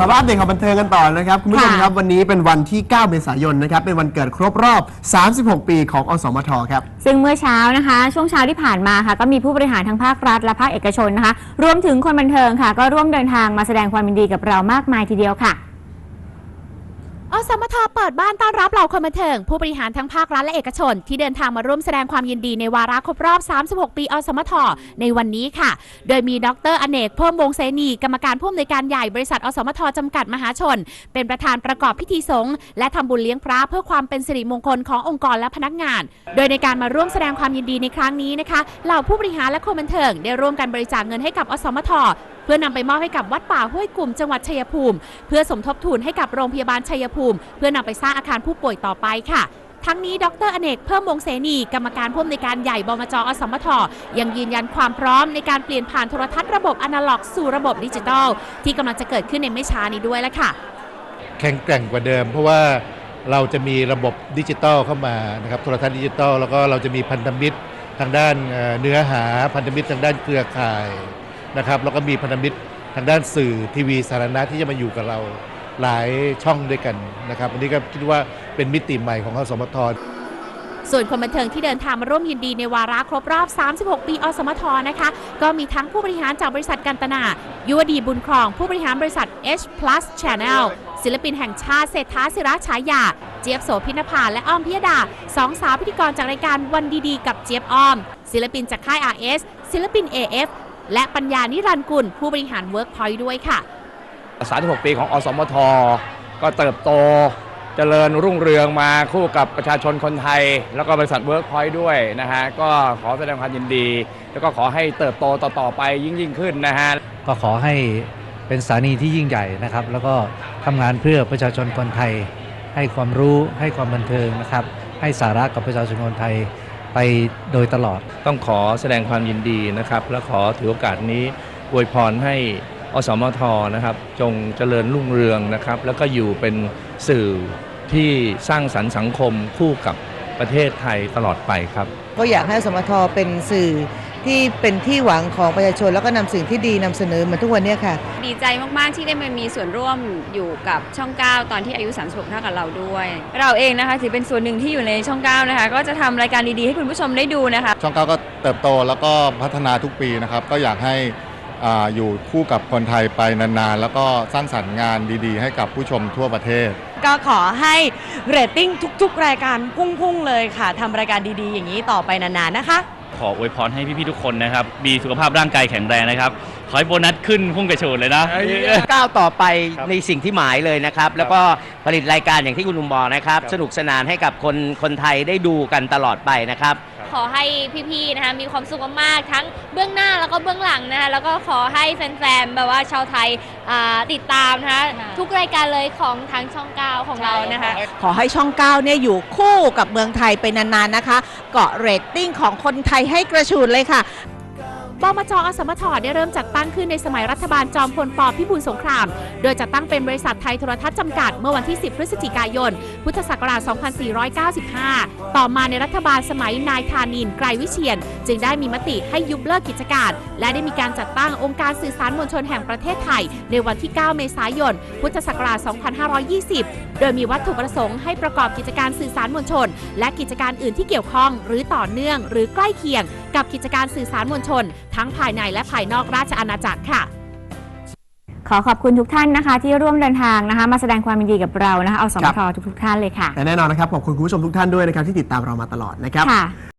มาบ้านเด็กของบันเทิงกันต่อนะครับคุณผู้ชมค่ะครับวันนี้เป็นวันที่ 9 เมษายนนะครับเป็นวันเกิดครบรอบ 36 ปีของอสมทครับ ซึ่งเมื่อเช้านะคะ ช่วงเช้าที่ผ่านมาค่ะ ก็มีผู้บริหารทั้งภาครัฐและภาคเอกชนนะคะ รวมถึงคนบันเทิงค่ะ ก็ร่วมเดินทางมาแสดงความยินดีกับเรามากมายทีเดียวค่ะ อสมทเปิดบ้านต้อนรับเหล่าคนบันเทิง ผู้บริหารทั้งภาครัฐและเอกชน ที่เดินทางมาร่วมแสดงความยินดีในวาระครบรอบ 36 ปี อสมท ในวันนี้ค่ะ โดยมีดรอเนกเพิ่มวงเสนี กรรมการผู้อำนวยการใหญ่บริษัท อสมทจำกัดมหาชน เป็นประธานประกอบพิธีสงฆ์และทำบุญเลี้ยงพระเพื่อความเป็นสิริมงคลขององค์กรและพนักงาน โดยในการมาร่วมแสดงความยินดีในครั้งนี้นะคะเหล่าผู้บริหารและคนบันเทิง ได้ร่วมกันบริจาคเงินให้กับอสมท พื่อนำไปมอบให้กับวัดป่าห้วยกลุ่มจังหวัดชัยภูมิ เพื่อสมทบทุนให้กับโรงพยาบาลชัยภูมิ เพื่อนำไปสร้างอาคารผู้ป่วยต่อไปค่ะทั้งนี้ ดรอเนก เพิ่มวงเสนี กรรมการผู้อำนวยการใหญ่บมจอสมท ยังยืนยันความพร้อมในการเปลี่ยนผ่านโทรทัศน์ระบบอนาล็อก สู่ระบบดิจิทัล ที่กำลังจะเกิดขึ้นในไม่ช้านี้ด้วยแล้วค่ะ แข็งแกร่งกว่าเดิม เพราะว่าเราจะมีระบบดิจิตอลเข้ามานะครับ โทรทัศน์ดิจิตอลแล้วก็เราจะมีพันธมิตรทางด้านเนื้อหา พันธมิตรทางด้านเครือข่าย นะครับแล้วก็มีพันธมิตรทางด้านสื่อทีวีสาธารณะที่จะมาอยู่กับเราหลายช่องด้วยกันนะครับอันนี้ก็คิดว่าเป็นมิติใหม่ของอสมทส่วนคนบันเทิงที่เดินทางมาร่วมยินดีในวาระครบรอบ 36 ปี อสมทนะคะ ก็มีทั้งผู้บริหารจากบริษัทกันตนา ยุวดีบุญครอง ผู้บริหารบริษัท H Plus Channel ศิลปินแห่งชาติเศรษฐาศิระฉายา เจี๊ยบโสพินภาและอ้อมพิยดาสองสาวพิธีกรจากรายการวันดีๆ กับเจี๊ยบอ้อม ศิลปินจากค่าย RS ศิลปิน AF และปัญญานิรันดร์กุล ผู้บริหาร Workpoint ด้วยค่ะ 36 ปีของอสมท ก็เติบโตเจริญรุ่งเรืองมาคู่กับประชาชนคนไทย แล้วก็บริษัทเวิร์กพอยต์ด้วยนะฮะ ก็ขอแสดงความยินดี แล้วก็ขอให้เติบโตต่อๆไปยิ่งยิ่งขึ้นนะฮะ ก็ขอให้เป็นสถานีที่ยิ่งใหญ่นะครับ แล้วก็ทำงานเพื่อประชาชนคนไทย ให้ความรู้ให้ความบันเทิงนะครับ ให้สาระกับประชาชนคนไทย ไปโดยตลอด ต้องขอแสดงความยินดีนะครับ และขอถือโอกาสนี้อวยพรให้อสมทนะครับ จงเจริญรุ่งเรืองนะครับ แล้วก็อยู่เป็นสื่อที่สร้างสรรค์สังคมคู่กับประเทศไทยตลอดไปครับ ก็อยากให้สมทเป็นสื่อ ที่เป็นที่หวังของประชาชน แล้วก็นำสิ่งที่ดีนำเสนอเหมือนทุกวันเนี้ค่ะ ดีใจมากๆที่ได้มามีส่วนร่วมอยู่กับช่อง 9 ตอนที่อายุ 36เท่ากับเราด้วย เราเองนะคะถือเป็นส่วนหนึ่งที่อยู่ในช่อง 9 นะคะ ก็จะทำรายการดีๆให้คุณผู้ชมได้ดูนะคะ ช่องเก้าก็เติบโตแล้วก็พัฒนาทุกปีนะครับ ก็อยากให้อ่าอยู่คู่กับคนไทยไปนานๆ แล้วก็สร้างสรรค์งานดีๆ ให้กับผู้ชมทั่วประเทศ ก็ขอให้เรตติ้งทุก ๆ รายการพุ่งๆเลยค่ะทำรายการดีๆ อย่างนี้ต่อไปนานๆนะคะ ขออวยพรให้พี่ๆทุกคนนะครับ มีสุขภาพร่างกายแข็งแรงนะครับ ขอให้โบนัสขึ้นพุ่งกระโชนเลยนะ ก้าวต่อไปครับในสิ่งที่หมายเลยนะครับ แล้วก็ผลิตรายการอย่างที่คุณลุงบอกนะครับครับสนุกสนานให้กับคนคนไทยได้ดูกันตลอดไปนะครับ ขอให้พี่ๆนะคะมีความสุขมากๆทั้งเบื้องหน้าแล้วก็เบื้องหลังนะคะแล้วก็ขอให้แฟนๆแบบว่าชาวไทยอ่าติดตามนะคะทุกรายการเลยของทางช่อง9ของเรานะคะ ขอให้ช่อง9เนี่ยอยู่คู่กับเมืองไทยไปนานๆนะคะ เกาะเรตติ้งของคนไทยให้กระชูดเลยค่ะ บมจอสมทได้เริ่มจัดตั้งขึ้นในสมัยรัฐบาลจอมพลปพิบูลสงคราม โดยจัดตั้งเป็นบริษัทไทยโทรทัศน์จำกัดเมื่อวันที่ 10 พฤศจิกายน พุทธศักราช 2495 ต่อมาในรัฐบาลสมัยนายธานินไกรวิเชียน จึงได้มีมติให้ยุบเลิกกิจการ และได้มีการจัดตั้งองค์การสื่อสารมวลชนแห่งประเทศไทย ในวันที่ 9 เมษายน พุทธศักราช 2520 โดยมีวัตถุประสงค์ให้ประกอบกิจการสื่อสารมวลชน และกิจการอื่นที่เกี่ยวข้อง หรือต่อเนื่องหรือใกล้เคียง กับกิจการสื่อสารมวลชน ทั้งภายในและภายนอกราชอาณาจักรค่ะขอขอบคุณทุกท่านนะคะ ที่ร่วมเดินทางนะคะ มาแสดงความยินดีกับเรานะคะเอาสมครับททุกๆท่านเลยค่ะและแน่นอนนะครับขอบคุณคุณผู้ชมทุกท่านด้วยนะครับที่ติดตามเรามาตลอดนะครับค่ะ